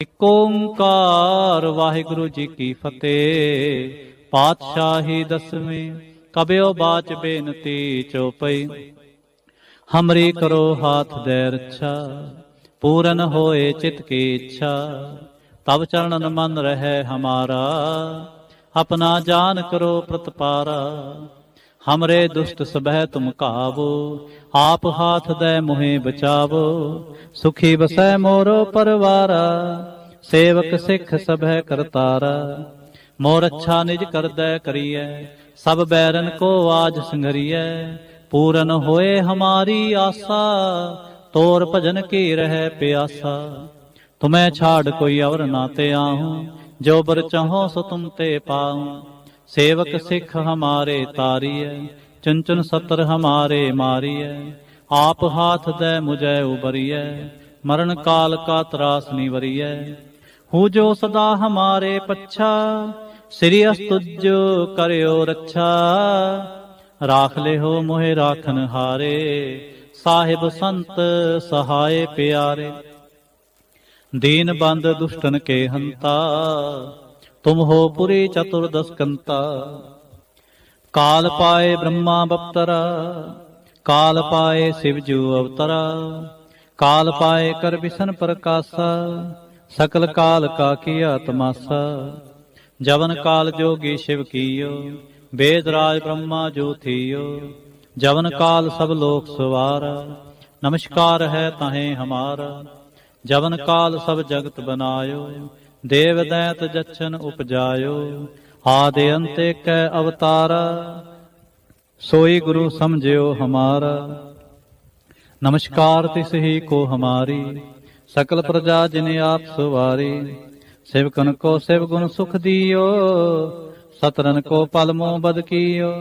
ਇਕ ਓੰਕਾਰ, ਵਾਹਿਗੁਰੂ ਜੀ ਕੀ ਫਤਿਹ। ਪਾਤਸ਼ਾਹੀ ਦਸਵੇਂ, ਕਬਿਓ ਬਾਚ ਬੇਨਤੀ ਚੋਪਈ ਹਮਰੀ ਕਰੋ ਹਾਥ ਦੇ ਰੱਛਾ, ਪੂਰਨ ਹੋਏ ਚਿਤ ਕੀ ਇੱਛਾ। ਤਬ ਚਰਣਨ ਮਨ ਰਹਿ ਹਮਾਰਾ, ਆਪਣਾ ਜਾਨ ਕਰੋ ਪ੍ਰਤਪਾਰਾ। ਹਮਰੇ ਦੁਸ਼ਟ ਸਭੈ ਤੁਮ ਕਾਵੋ ਆਪ ਹਾਥ ਦੇ ਮੁਹੇ ਬਚਾਵੋ ਸੁਖੀ ਬਸੈ ਮੋਰੋ ਪਰਵਾਰਾ ਸੇਵਕ ਸਿੱਖ ਸਭੈ ਕਰਤਾਰਾ ਮੋਰ ਅੱਛਾ ਨਿਜ ਕਰਦੈ ਕਰੀਐ ਸਭ ਬੈਰਨ ਕੋ ਆਜ ਸੰਗਰੀਐ ਪੂਰਨ ਹੋਏ ਹਮਾਰੀ ਆਸਾ ਤੋਰ ਭਜਨ ਕੀ ਰਹਿ ਪਿਆਸਾ ਤੁਮੈ ਛਾੜ ਕੋਈ ਅਵਰ ਨਾ ਤੇ ਆਹੂੰ ਜੋ ਬਰ ਚਾਹੋ ਸੋ ਤੁਮ ਤੇ ਪਾਉ ਸੇਵਕ ਸਿੱਖ ਹਮਾਰੇ ਤਾਰੀਐ ਚੁਨ ਸਤਰ ਹਮਾਰੇ ਮਾਰੀਐ। ਆਪ ਹਾਥ ਦੈ ਮੁਝੈ ਉਬਰੀਐ, ਮਰਨ ਕਾਲ ਕਾ ਤਰਾਸ ਨਿਵਰੀਐ। ਹੂ ਜੋ ਸਦਾ ਹਮਾਰੇ ਪੱਛਾ, ਸ੍ਰੀ ਅਸਤੁਜ ਕਰਿਓ ਰੱਛਾ। ਰਾਖ ਲਿਓ ਮੋਹਿ ਰਾਖਨ ਹਾਰੇ, ਸਾਹਿਬ ਸੰਤ ਸਹਾਏ ਪਿਆਰੇ। ਦੀਨ ਬੰਦ ਦੁਸ਼ਟਨ ਕੇ ਹੰਤਾ ਤੁਮ ਹੋ ਪੁਰੀ ਚਤੁਰਦਸ ਕਾਲ ਪਾਏ ਬ੍ਰਹਮਾ ਬਪਤਰਾ, ਕਾਲ ਪਾਏ ਸਿਵ ਜੂ ਅਵਤਰਾ, ਕਾਲ ਪਾਏ ਕਰ ਵਿਸ਼ਨ ਪ੍ਰਕਾਸ਼ਾ, ਸਕਲ ਕਾਲ ਕਾ ਕੀਆ ਤਮਾਸਾ ਜਵਨ ਕਾਲ ਜੋਗੀ ਸ਼ਿਵ ਕੀਓ ਵੇਦ ਰਾਜ ਬ੍ਰਹਮਾ ਜੋ ਥੀਓ। ਜਵਨ ਕਾਲ ਸਭ ਲੋਕ ਸਵਾਰ, ਨਮਸਕਾਰ ਹੈ ਤਾਹੇ ਹਮਾਰਾ। ਜਵਨ ਕਾਲ ਸਭ ਜਗਤ ਬਨਾਇਓ ਦੇਵ ਦੈਤ ਜਚਨ ਉਪਜਾਇਓ, ਆਦੇ ਅੰਤੇ ਕੈ ਅਵਤਾਰਾ, ਸੋਈ ਗੁਰੂ ਸਮਝਿਓ ਹਮਾਰਾ। ਨਮਸਕਾਰ ਤਿਸ ਹੀ ਕੋ ਹਮਾਰੀ, ਸਕਲ ਪ੍ਰਜਾ ਜਿਨੇ ਆਪ ਸਵਾਰੀ। ਸਿਵਕਨ ਕੋ ਸਿਵ ਗੁਣ ਸੁਖ ਦਿਓ, ਸਤਰਨ ਕੋ ਪਲਮੋ ਬਦ ਕੀਓ।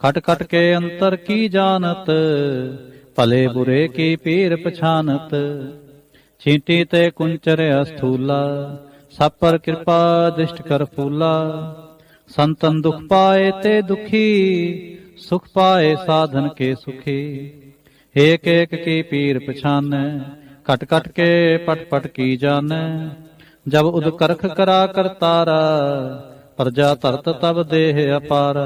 ਖਟ ਖਟ ਕੇ ਅੰਤਰ ਕੀ ਜਾਣਤ, ਭਲੇ ਬੁਰੇ ਕੀ ਪੀਰ ਪਛਾਨਤ। ਛੀਂਟੀ ਤੇ ਕੁੰਚਰ ਅਸਥੂਲਾ ਸਭ ਪਰ ਕਿਰਪਾ ਦਿਸ਼ਟ ਕਰ ਫੂਲਾ। ਸੰਤਨ ਦੁਖ ਪਾਏ ਤੇ ਦੁਖੀ, ਸੁਖ ਪਾਏ ਸਾਧਨ ਕੇ ਸੁਖੀ। ਏਕ ਏਕ ਕੀ ਪੀਰ ਪਛਾਨੈ ਕਟ ਕਟ ਕੇ ਪਟ ਪਟ ਕੀ ਜਾਣੈ ਜਬ ਉਦ ਕਰਖ ਕਰਾ ਕਰਤਾਰਾ ਪ੍ਰਜਾ ਧਰਤ ਤਬ ਦੇਹ ਅਪਾਰ।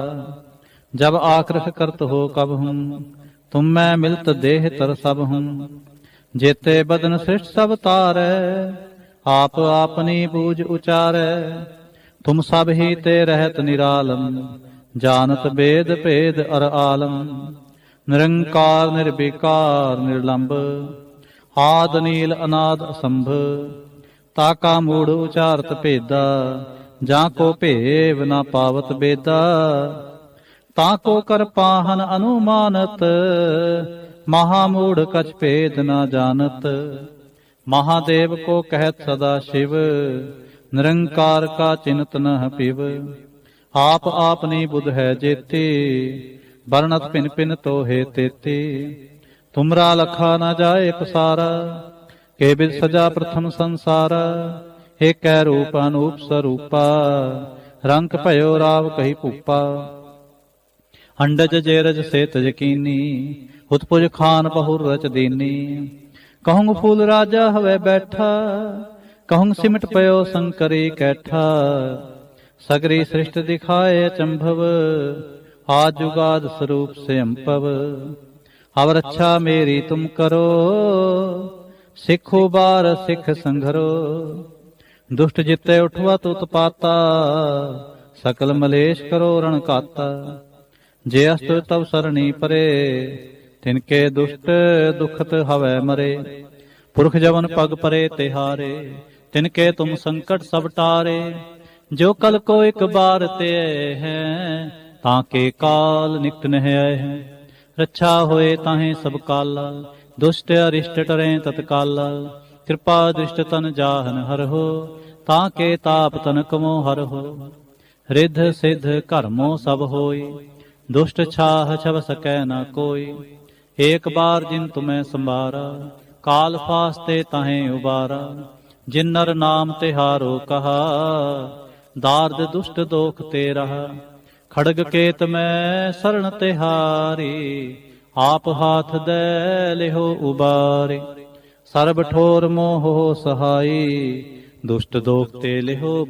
ਜਬ ਆਕਰਖ ਕਰਤ ਹੋ ਕਬ ਹੂੰ, ਤੁਮ ਮੈਂ ਮਿਲਤ ਦੇਹ ਤਰ ਸਭ ਹੂੰ। ਜੇਤੇ ਬਦਨ ਸ੍ਰਿਸ਼ਟ ਸਭ ਤਾਰੈ ਆਪ ਆਪਨੀ ਬੂਝ ਉਚਾਰੈ, ਤੁਮ ਸਭ ਹੀ ਤੇ ਰਹਿਤ ਨਿਰਾਲਮ ਜਾਣਤ ਬੇਦ ਭੇਦ ਅਰ ਆਲਮ ਨਿਰੰਕਾਰ, ਨਿਰਵਿਕਾਰ ਨਿਰਲੰਭ ਆਦ ਨੀਲ ਅਨਾਦ ਅਸੰਭ ਤਾਕਾ ਮੂੜ ਉਚਾਰਤ ਭੇਦਾ, ਜਾਂ ਕੋ ਭੇਵ ਨਾ ਪਾਵਤ ਬੇਦਾ। ਤਾ ਕੋ ਕਰ ਪਾਹਨ ਅਨੁਮਾਨਤ, ਮਹਾ ਮੂੜ ਕਛ ਭੇਦ ਨਾ ਜਾਣਤ। ਮਹਾਦੇਵ ਕੋ ਕਹਿਤ ਸਦਾ ਸ਼ਿਵ, ਨਿਰੰਕਾਰ ਕਾ ਚਿੰਤ ਨਹ ਪਿਵ ਆਪ ਆਪਨੀ ਬੁਧ ਹੈ ਜੇਤੇ, ਵਰਣਤ ਪਿਨ ਪਿਨ ਤੋਹੇ ਤੇਤੇ। ਤੁਮਰਾ ਲਖਾ ਨਾ ਜਾਏ ਪਸਾਰਾ, ਕੇ ਬਿਦ ਸਜਾ ਪ੍ਰਥਮ ਸੰਸਾਰਾ। ਏਕੈ ਰੂਪ ਅਨੂਪ ਸਰੂਪਾ, ਰੰਗ ਭਇਓ ਰਾਵ ਕਹੀ ਭੂਪਾ। ਅੰਡਜ ਜੇਰਜ ਸੇਤ ਯਕੀਨੀ ਉਤਪੁਜ ਖਾਨ ਬਹੁਰ ਰਚ ਦੀਨੀ। ਕਹੂੰ ਫੂਲ ਰਾਜਾ ਹਵੇ ਬੈਠਾ, ਕਹੂੰ ਸਿਮਟ ਪਇਓ ਸੰਕਰੀ ਕੈਠਾ। ਸਗਰੀ ਸ੍ਰਿਸ਼ਟ ਦਿਖਾਏ ਚੰਭਵ ਆ ਜੁਗਾਦ ਸਰੂਪ ਸੇ ਅੰਪਵ ਅਵ ਰੱਛਾ ਮੇਰੀ ਤੁਮ ਕਰੋ, ਸਿੱਖੋ ਬਾਰ ਸਿੱਖ ਸੰਘਰੋ। ਦੁਸ਼ਟ ਜਿੱਤੇ ਉਠਵਾ ਤੁਤ ਪਾਤਾ, ਸਕਲ ਮਲੇਸ਼ ਕਰੋ ਰਣ ਕਾਤਾ ਜੇ ਅਸਤ ਤਵ ਸਰਣੀ ਪਰੇ ਤਿਨਕੇ ਦੁਸ਼ਟ ਦੁਖਤ ਹਵੈ ਮਰੇ, ਪੁਰਖ ਜਵਨ ਪਗ ਪਰੇ ਤਿਹਾਰੇ ਤਿਨਕੇ ਤੁਮ ਸੰਕਟ ਸਭ ਟਾਰੇ, ਜੋ ਕਲ ਕੋ ਇੱਕ ਬਾਰ ਤੇ ਹੈ, ਤਾਂ ਕੇ ਕਾਲ ਨਿਕਟ ਨਹਿ ਆਏ ਹੈ। ਰੱਛਾ ਹੋਏ ਤਾਹੇ ਸਭ ਕਾਲਾ, ਦੁਸ਼ਟ ਅਰਿਸ਼ਟ ਟਰੇ ਤਤਕਾਲ, ਕਿਰਪਾ ਦ੍ਰਿਸ਼ਟ ਤਨ ਜਾਹਨ ਹਰਹੋ ਤਾਂ ਕੇ ਤਾਪ ਤਨ ਕਮੋ ਹਰਹੋ ਰਿਧ ਸਿਧ ਕਰਮੋ ਸਭ ਹੋਈ ਦੁਸ਼ਟ ਛਾਹ ਛਬ ਸਕੈ ਨਾ ਕੋਈ ਏਕ ਬਾਰ ਜਿਨ ਤੁਮੈ ਸੰਭਾਰਾ, ਕਾਲ ਫਾਸਤੇ ਤਾਹੇ ਉਬਾਰਾ, ਜਿਨ ਨਰ ਨਾਮ ਤਿਹਾਰੋ ਕਹਾ, ਦਾਰਦ ਦੁਸ਼ਟ ਦੋਖ ਤੇ ਰਹਾ, ਖੜਗ ਕੇਤ ਮੈਂ ਸਰਣ ਤਿਹਾਰੀ ਆਪ ਹਾਥ ਦੇ ਲਿਹੋ ਉਬਾਰੇ, ਸਰਬ ਠੋਰ ਮੋਹ ਸਹਾਈ, ਦੁਸ਼ਟ ਦੋਖ ਤੇ ਲਿਹੋ